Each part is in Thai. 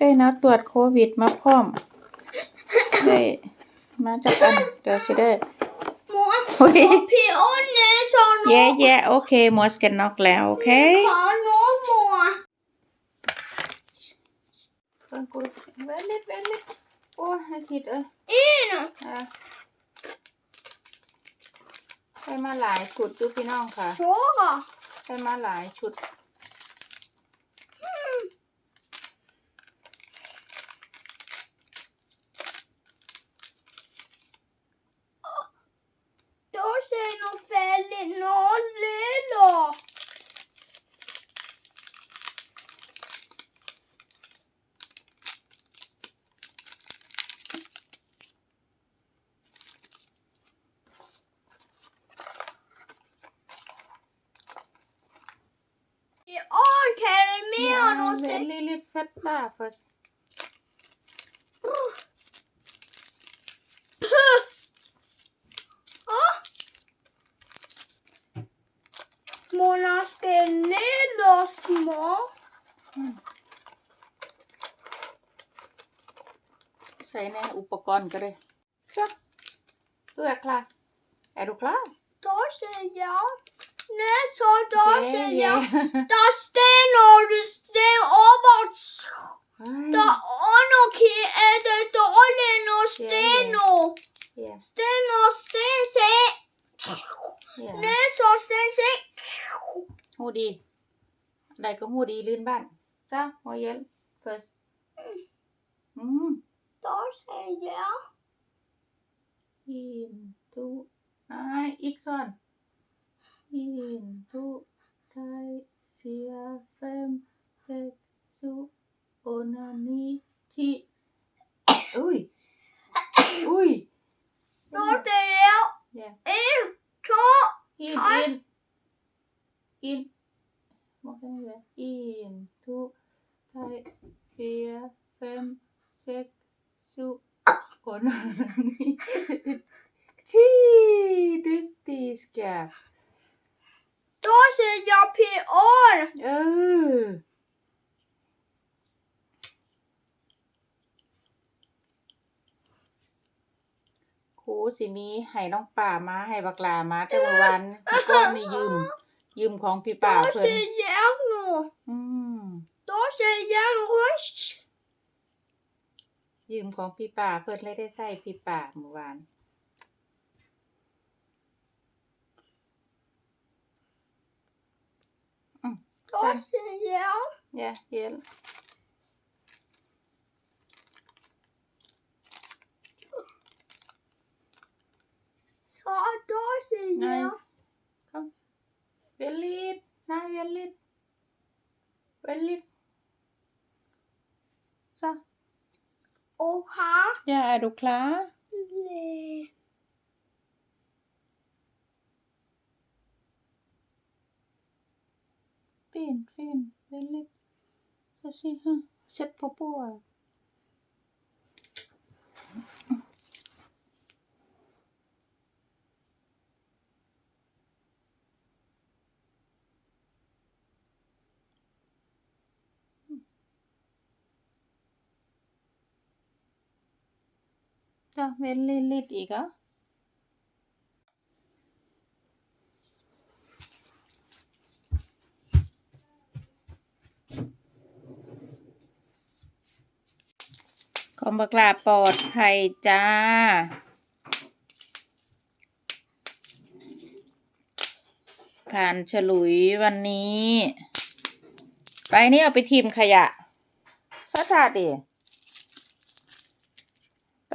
ได้นัดตรวจโควิดมาพร้อม ได้มาจากอัน เดี๋ยวสิได้ Mor, Oj. Poppy och näsa och แย่แย่โอเคหมดสแกนนอกแล้ว โอเค kan och mor. เพิ่งกูเวลิดเวลิดโอ้ยให้คิดเอ้ย In. อะได้มาหลายชุดอยู่พี่น้องค่ะ Så då. ได้มาหลายชุด fälligt noll då. I år kan det mer än att เว se ลิลิดเซตตา first Mona ska ner då små. ใส่ในอุปกรณ์ก็ได้จ้ะดูแอกลาแอดูคลา Då säger jag. Nej, så då säger เย่ jag. Da stener du sten over. Da anoki er det dårlig når stener. เย่ Sten og sten sier เย่ Nei, så sten sier หูดีใดก็หูดีลื่นบ้านจ้ะหัวเย็น first อืม Da sier jeg. in to ไออีกส่วน in to ไทย vier fem seks sju åtte ni ti อุ้ยอุ้ย Da sier jeg. Yeah. En, to, in Hej. In in บอกได้ไหม in to ไทย vier fem seks sju åtte ni ti duktig ska da sier jeg P-år. เออครูสิมีให้น้องป่ามาให้บักลามาแต่เมื่อวานเมื่อก่อนนี่ยืม ยืมของพี่ป่า Da เพิ่น sier jeg noe. อืม Da sier jeg røst. ยืมของพี่ป่าเพิ่นเลยได้ใส่พี่ป่าเมื่อวาน Da Sånn. sier jeg. อย่าเย็น Så da sier Nei. jeg. Kom. Vent litt. Nei, vent litt. Vent litt. Så. OK. Ja, er du klar? Le. Fint, fint. Vent litt. Så si her. Sett på bordet. Så, vent litt, litt ikke? ของบักลาปลอดภัยจ้า ผ่านฉลุยวันนี้ ไปนี่เอาไปทีมขยะสัทาดิไป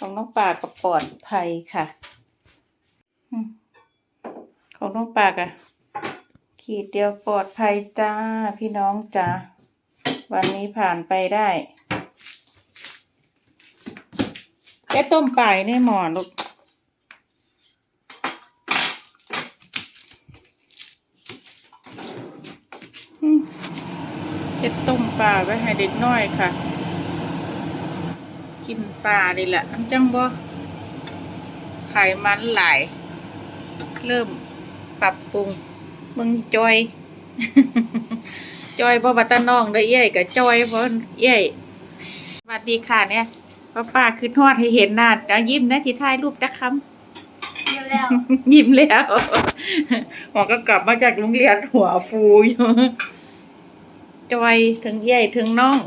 ของน้องปลาก็ปลอดภัยค่ะ ของน้องปลาอะขีดเดียวปลอดภัยจ้าพี่น้องจ้าวันนี้ผ่านไปได้แค่ต้มปลาในหมอนลูกแฮ็ต้มปลาไว้ให้เด็กน้อยค่ะ กินปลานี่แหละอันจังบ่ไขมันหลาย เริ่มปรับปรุง มึงจอย จอยบ่บัตาน้องเด้อเอ้ยก็จอยบ่เอ้ยสวัสดีค่ะเนี่ยป้าป้าคือทอดให้เห็นหน้าเอายิ้มนะที่ถ่ายรูปจักคำเดี๋ยวแล้ว ยิ้มแล้วหมอก็กลับมาจากโรงเรียนหัวฟูอยู่จอยถึงเย่ยถึงน้อง